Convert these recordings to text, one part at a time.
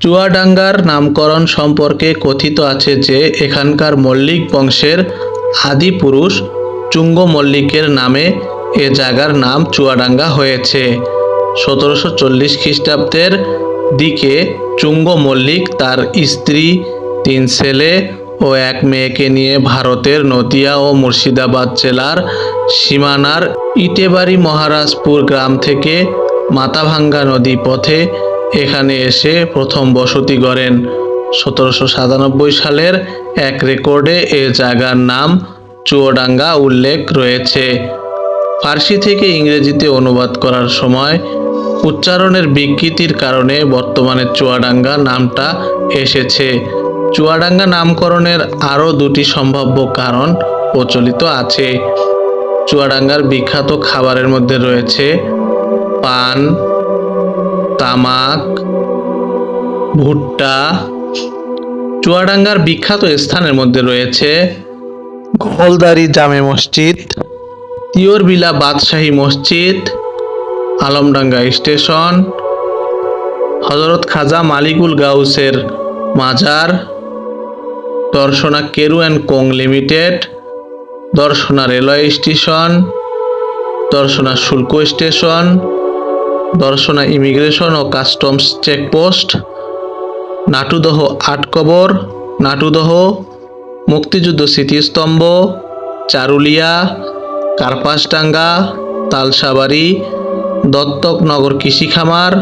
চুয়াডাঙ্গার নামকরণ সম্পর্কে কথিত আছে যে এখানকার মল্লিক বংশের আদি পুরুষ চুঙ্গ মল্লিকের নামে এ জায়গার নাম চুয়াডাঙ্গা হয়েছে। সতেরোশো চল্লিশ খ্রিস্টাব্দের দিকে চুঙ্গ মল্লিক তার স্ত্রী, তিন ছেলে ও এক মেয়েকে নিয়ে ভারতের নদিয়া ও মুর্শিদাবাদ জেলার সীমানার ইটেবাড়ি মহারাজপুর গ্রাম থেকে মাতাভাঙ্গা নদী পথে এখানে এসে প্রথম বসতি গড়েন। সতেরোশো সাতানব্বই সালের এক রেকর্ডে এ জায়গার নাম চুয়াডাঙ্গা উল্লেখ রয়েছে। ফার্সি থেকে ইংরেজিতে অনুবাদ করার সময় উচ্চারণের বিকৃতির কারণে বর্তমানে চুয়াডাঙ্গা নামটা এসেছে। চুয়াডাঙ্গা নামকরণের আরও দুটি সম্ভাব্য কারণ প্রচলিত আছে। চুয়াডাঙ্গার বিখ্যাত খাবারের মধ্যে রয়েছে পান তামাক, ভুট্টা, চুয়াডাঙ্গার বিখ্যাত স্থানের মধ্যে রয়েছে গোলদারি জামে মসজিদ, তিওরবিলা বাদশাহী মসজিদ, আলমডাঙ্গা স্টেশন, হজরত খাজা মালিকুল গাউসের মাজার, Darshana Keru and co limited, Darshana railway station, Darshana শুল্ক স্টেশন দর্শনা, ইমিগ্রেশন ও কাস্টমস চেকপোস্ট, নাটুদহ আটকবর নাটুদহ, মুক্তিযুদ্ধ স্মৃতিস্তম্ভ, চারুলিয়া, কার্পাসডাঙ্গা, তালসাবাড়ি, দত্তকনগর কৃষি খামার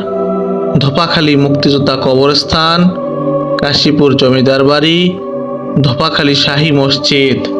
ধোপাখালী মুক্তিযোদ্ধা কবরস্থান, কাশীপুর জমিদার বাড়ি, ধোপাখালী শাহী মসজিদ।